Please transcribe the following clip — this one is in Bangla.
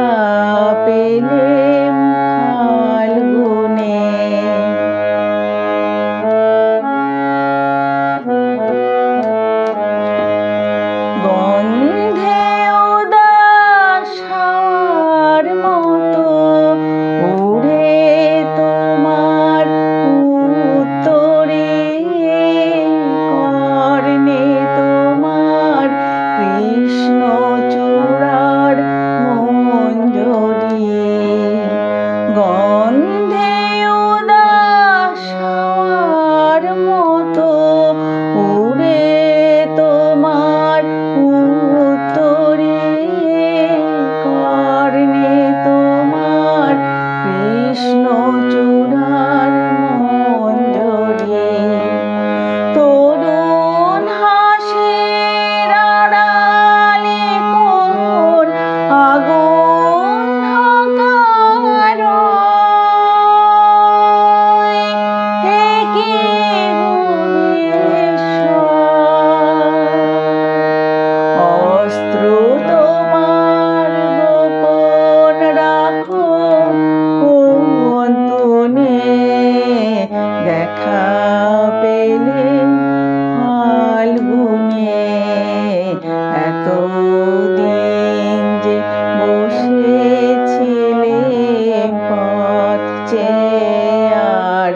Happy New এত দিন যে বসেছিলে পথ চেয়ার